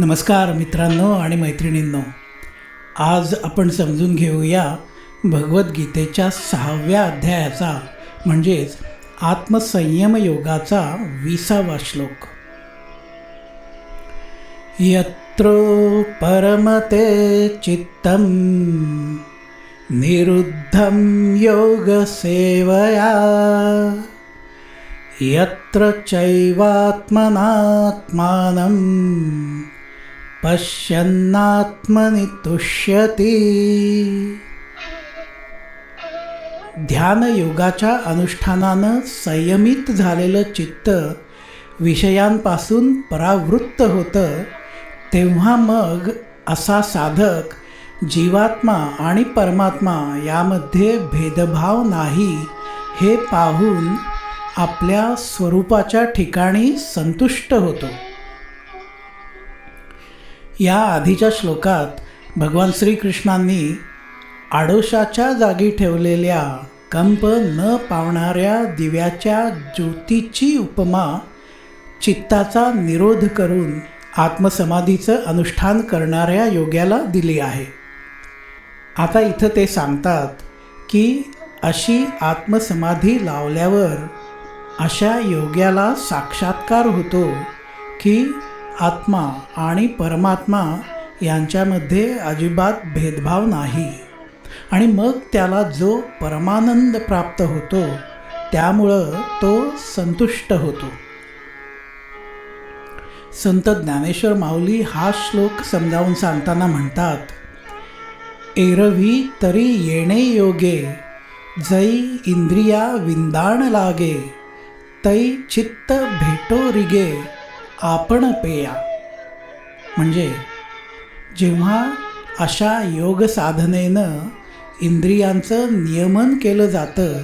नमस्कार मित्रांनो आणि मैत्रिणींनो. आज आपण समजून घेऊया भगवद्गीतेच्या सहाव्या अध्यायाचा म्हणजेच आत्मसंयम योगाचा विसावा श्लोक. यत्र परमते चित्तं निरुद्धम योगसेवया। यत्र चैवात्मनात्मानं पश्यन्नात्मनि तुष्यति। ध्यानयोगाच्या अनुष्ठानानं संयमित झालेलं चित्त विषयांपासून परावृत्त होतं तेव्हा मग असा साधक जीवात्मा आणि परमात्मा यामध्ये भेदभाव नाही हे पाहून आपल्या स्वरूपाच्या ठिकाणी संतुष्ट होतो. या आधीच्या श्लोकात भगवान श्रीकृष्णांनी आडोशाच्या जागी ठेवलेल्या कंप न पावणाऱ्या दिव्याच्या ज्योतीची उपमा चित्ताचा निरोध करून आत्मसमाधीचं अनुष्ठान करणाऱ्या योग्याला दिली आहे. आता इथं ते सांगतात की अशी आत्मसमाधी लावल्यावर अशा योग्याला साक्षात्कार होतो की आत्मा आणि परमात्मा यांच्यामध्ये अजिबात भेदभाव नाही. आणि मग त्याला जो परमानंद प्राप्त होतो त्यामुळं तो संतुष्ट होतो. संत ज्ञानेश्वर माऊली हा श्लोक समजावून सांगताना म्हणतात एरवी तरी येणे योगे जै इंद्रिया विंदाण लागे तै चित्त भेटो रिगे आपण पेया म्हणजे जेव्हा अशा योग साधनेनं इंद्रियांचं नियमन केलं जातं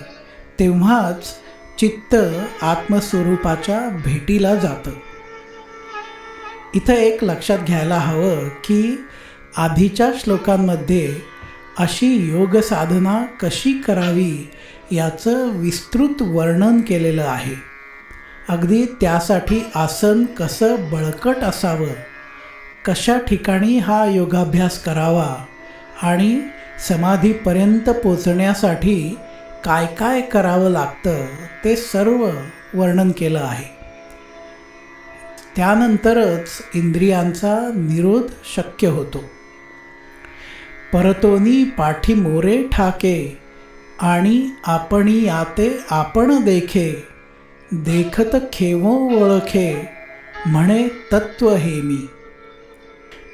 तेव्हाच चित्त आत्मस्वरूपाच्या भेटीला जातं. इथं एक लक्षात घ्यायला हवं की आधीच्या श्लोकांमध्ये अशी योग साधना कशी करावी याचं विस्तृत वर्णन केलेलं आहे. अगदी त्यासाठी आसन कसं बळकट असावं? कशा ठिकाणी हा योगाभ्यास करावा? आणि समाधीपर्यंत पोचण्यासाठी काय काय करावं लागतं? ते सर्व वर्णन केलं आहे. त्यानंतरच इंद्रियांचा निरोध शक्य होतो. परतोनी पाठी मोरे ठाके आणि आपणी याते आपण देखे. देखत खेवो ओळखे म्हणे तत्व हे मी.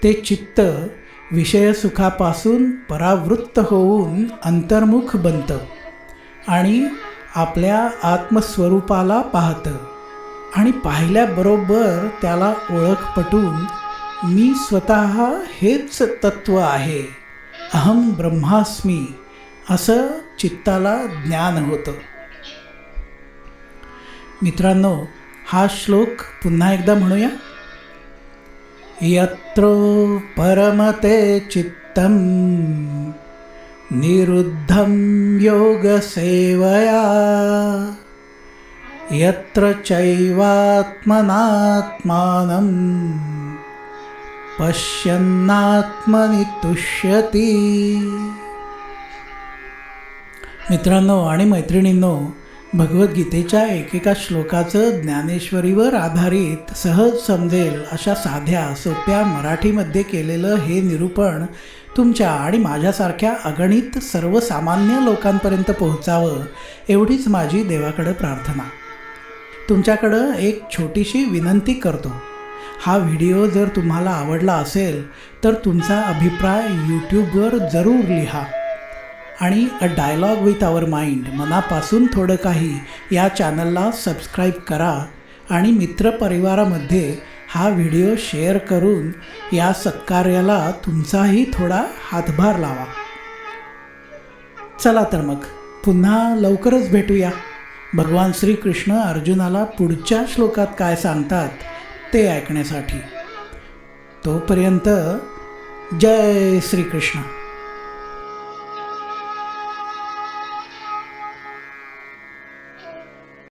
ते चित्त विषयसुखापासून परावृत्त होऊन अंतर्मुख बनतं आणि आपल्या आत्मस्वरूपाला पाहतं आणि पाहिल्याबरोबर त्याला ओळख पटून मी स्वतः हेच तत्व आहे अहम ब्रह्मास्मी असं चित्ताला ज्ञान होतं. मित्रांनो हा श्लोक पुन्हा एकदा म्हणूया. यत्रो परमते चित्तं निरुद्धं योगसेवया। यत्र चैवात्मनात्मानं पश्यन्नात्मनि तुष्यती। मित्रांनो आणि मैत्रिणींनो भगवद्गीतेच्या एकेका श्लोकाचं ज्ञानेश्वरीवर आधारित सहज समजेल अशा साध्या सोप्या मराठीमध्ये केलेलं हे निरूपण तुमच्या आणि माझ्यासारख्या अगणित सर्वसामान्य लोकांपर्यंत पोहोचावं एवढीच माझी देवाकडं प्रार्थना. तुमच्याकडं एक छोटीशी विनंती करतो. हा व्हिडिओ जर तुम्हाला आवडला असेल तर तुमचा अभिप्राय यूट्यूबवर जरूर लिहा. आणि a dialogue with our mind मनापासून थोडं काही या चॅनलला सबस्क्राईब करा आणि मित्रपरिवारामध्ये हा व्हिडिओ शेअर करून या सत्कार्याला तुमचाही थोडा हातभार लावा. चला तर मग पुन्हा लवकरच भेटूया. भगवान श्रीकृष्ण अर्जुनाला पुढच्या श्लोकात काय सांगतात ते ऐकण्यासाठी. तोपर्यंत जय श्रीकृष्ण.